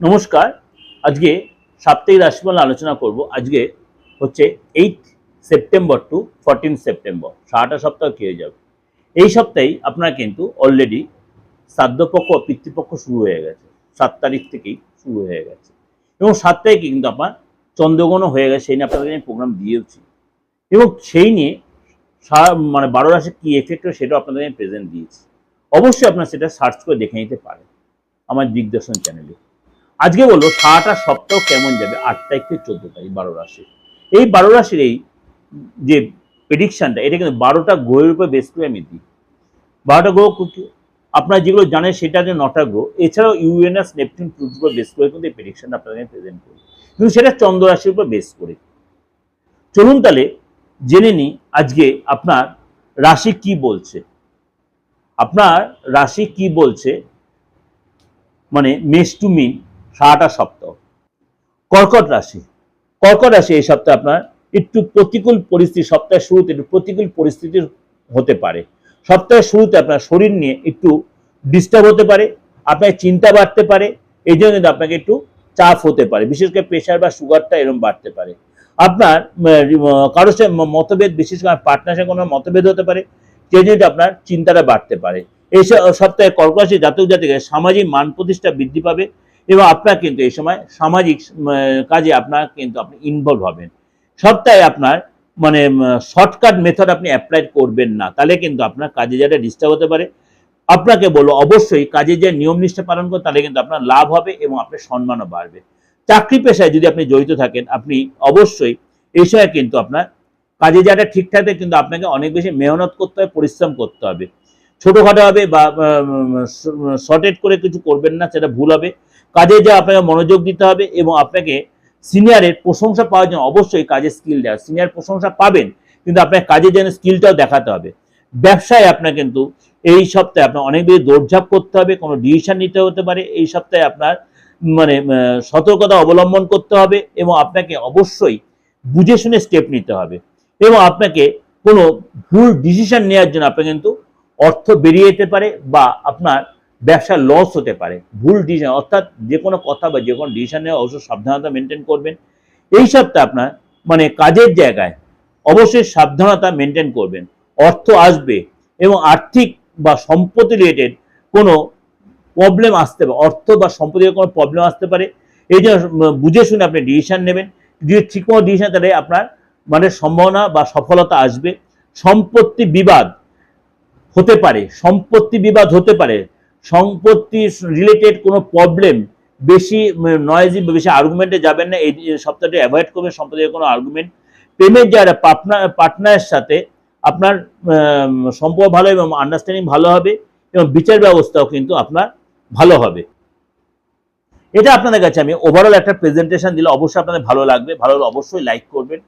নমস্কার। আজকে সাপ্তাহিক রাশিফল আলোচনা করব। আজকে হচ্ছে eight September to fourteen September সারাটা সপ্তাহ হয়ে যাবে। এই সপ্তাহেই আপনার কিন্তু অলরেডি শ্রাদ্ধপক্ষ পিতৃপক্ষ শুরু হয়ে গেছে। সাত তারিখ থেকেই শুরু হয়ে গেছে। এবং সাত তারিখে কিন্তু আপনার চন্দ্রগ্রহণও হয়ে গেছে, সেই নিয়ে আপনাদের আমি প্রোগ্রাম দিয়েওছি এবং সেই নিয়ে মানে বারো রাশি কী এফেক্ট হয় সেটাও আপনাদের আমি প্রেজেন্ট দিয়েছি। অবশ্যই আপনার সেটা সার্চ করে দেখে নিতে পারেন। আমার দিগদর্শন চ্যানেলে আজকে বলব সারাটা সপ্তাহ কেমন যাবে? আট তারিখ থেকে চোদ্দ তারিখ, বারো রাশি। এই বারো রাশির এই যে প্রেডিকশনটা এটা কিন্তু বারোটা গ্রহের উপর বেস করে আমি দিই। বারোটা গ্রহ আপনারা যেগুলো জানেন সেটা যে নটা গ্রহ। এছাড়াও ইউএনএস নেপচুন প্লুটোর উপর বেস করে কিন্তু এই প্রেডিকশনটা আপনাদের প্রেজেন্ট করি। কিন্তু সেটা চন্দ্র রাশির উপর বেস করে। চলুন তাহলে জেনে নিই আজকে আপনার রাশি কি বলছে। আপনার রাশি কি বলছে? মানে মেষ টু মিন। সারাটা সপ্তাহ কর্কট রাশি। কর্কট রাশি এই সপ্তাহে আপনার একটু প্রতিকূল পরিস্থিতি, সপ্তাহের শুরুতে একটু প্রতিকূল পরিস্থিতির হতে পারে। সপ্তাহের শুরুতে আপনার শরীর নিয়ে একটু ডিস্টার্ব হতে পারে, আপনার চিন্তা বাড়তে পারে, এই জন্য কিন্তু আপনাকে একটু চাপ হতে পারে। বিশেষ করে প্রেশার বা সুগারটা এরকম বাড়তে পারে। আপনার কারোর সাথে মতভেদ, বিশেষ করে পার্টনার কোনো মতভেদ হতে পারে, সেই জন্য আপনার চিন্তাটা বাড়তে পারে। এই সপ্তাহে কর্কট রাশি জাতক জাতিকে সামাজিক মান প্রতিষ্ঠা বৃদ্ধি পাবে এবং আপনার কিন্তু এই সময় সামাজিক কাজে আপনার কিন্তু আপনি ইনভলভ হবেন। সপ্তাহে আপনার মানে শর্টকাট মেথড আপনি অ্যাপ্লাই করবেন না। তাহলে কিন্তু আপনার কাজে যারা ডিস্টার্ব হতে পারে। আপনাকে বলব, অবশ্যই কাজে যে নিয়ম নিষ্ঠা পালন করেন, তাহলে কিন্তু আপনার লাভ হবে এবং আপনার সম্মানও বাড়বে। চাকরি পেশায় যদি আপনি জড়িত থাকেন, আপনি অবশ্যই এই সময় কিন্তু আপনার কাজে যারা ঠিকঠাক থাকে কিন্তু আপনাকে অনেক বেশি মেহনত করতে হবে, পরিশ্রম করতে হবে। ছোটোখাটো হবে বা শর্টেড করে কিছু করবেন না, সেটা ভুল হবে। কাজে যা আপনাকে মনোযোগ দিতে হবে এবং আপনাকে সিনিয়রের প্রশংসা পাওয়ার জন্য অবশ্যই কাজে স্কিল দেওয়া সিনিয়র প্রশংসা পাবেন, কিন্তু আপনার কাজের যেন স্কিলটাও দেখাতে হবে। ব্যবসায় আপনার কিন্তু এই সপ্তাহে আপনার অনেক বেশি দৌড়ঝাঁপ করতে হবে, কোনো ডিসিশন নিতে হতে পারে, এই সপ্তাহে আপনার মানে সতর্কতা অবলম্বন করতে হবে এবং আপনাকে অবশ্যই বুঝে শুনে স্টেপ নিতে হবে এবং আপনাকে কোনো ভুল ডিসিশন নেওয়ার জন্য আপনার কিন্তু অর্থ বেরিয়ে যেতে পারে বা আপনার ব্যবসা লস হতে পারে, ভুল ডিসিশন অর্থাৎ যে কোনো কথা বা যে কোনো ডিসিশন নেওয়া অবশ্যই সাবধানতা মেনটেন করবেন। এই সপ্তাহে আপনার মানে কাজের জায়গায় অবশ্যই সাবধানতা মেনটেন করবেন। অর্থ আসবে এবং আর্থিক বা সম্পত্তি রিলেটেড কোনো প্রবলেম আসতে পারে, অর্থ বা সম্পত্তির কোনো প্রবলেম আসতে পারে। এই জন্য বুঝে শুনে আপনি ডিসিশন নেবেন। যদি ঠিক কোনো ডিসিশন তাহলে আপনার মানে সম্ভাবনা বা সফলতা আসবে। সম্পত্তি বিবাদ হতে পারে, সম্পত্তি বিবাদ হতে পারে। সম্পত্তি রিলেটেড কোনো প্রবলেম বেশি নয়েজি বেশি আর্গুমেন্টে যাবেন না। এই সপ্তাহটি অ্যাভয়েড করবেন সম্পত্তির কোনো আর্গুমেন্ট প্রেমের যারা পার্টনার পার্টনারের সাথে আপনার সম্পর্ক ভালো এবং আন্ডারস্ট্যান্ডিং ভালো হবে এবং বিচার ব্যবস্থাও কিন্তু আপনার ভালো হবে। এটা আপনাদের কাছে আমি ওভারঅল একটা প্রেজেন্টেশন দিলে অবশ্যই আপনাদের ভালো লাগবে। ভালো অবশ্যই লাইক করবেন,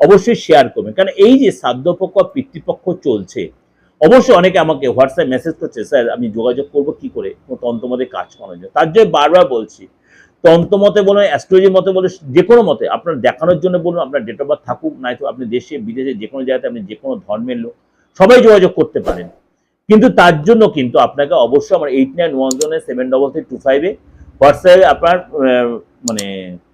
অবশ্যই শেয়ার করবেন। কারণ এই যে শ্রাদ্ধপক্ষ, পিতৃপক্ষ চলছে অবশ্যই অনেকে আমাকে হোয়াটসঅ্যাপ মেসেজ করছে, স্যার, আমি যোগাযোগ করব কি করে? তন্ত্রমতে কাজ করানোর জন্য। তার জন্য বারবার বলছি, তন্ত্রমতে বলুন অ্যাস্ট্রোলজির মতে বলুন, যে কোনো মতে, আপনার দেখানোর জন্য বলুন, আপনার ডেট অফ বার্থ থাকুক নাই তো আপনি দেশে, বিদেশে, যে কোনো জায়গাতে আপনি যে কোনো ধর্মের লোক, সবাই যোগাযোগ করতে পারেন। কিন্তু তার জন্য কিন্তু আপনাকে অবশ্যই আমার এইট নাইন ওয়ান জনের সেভেন ডবল থ্রি টু ফাইভে হোয়াটসঅ্যাপে আপনার মানে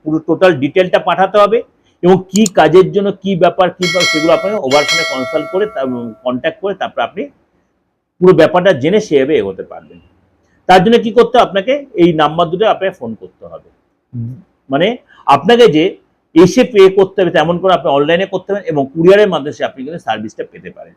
পুরো টোটাল ডিটেলটা পাঠাতে হবে। এবং কি কাজের জন্য কি ব্যাপার, কি সেগুলো আপনাকে ওভার ফোনে কনসাল্ট করে কন্ট্যাক্ট করে তারপর আপনি পুরো ব্যাপারটা জেনে সেভাবে এগোতে পারবেন। তার জন্য কি করতে? আপনাকে এই নাম্বার দুটো আপনাকে ফোন করতে হবে। মানে আপনাকে যে এসে পে করতে হবে, তেমন করে আপনি অনলাইনে করতে পারেন এবং কুরিয়ারের মাধ্যমে আপনি কিন্তু সার্ভিসটা পেতে পারেন।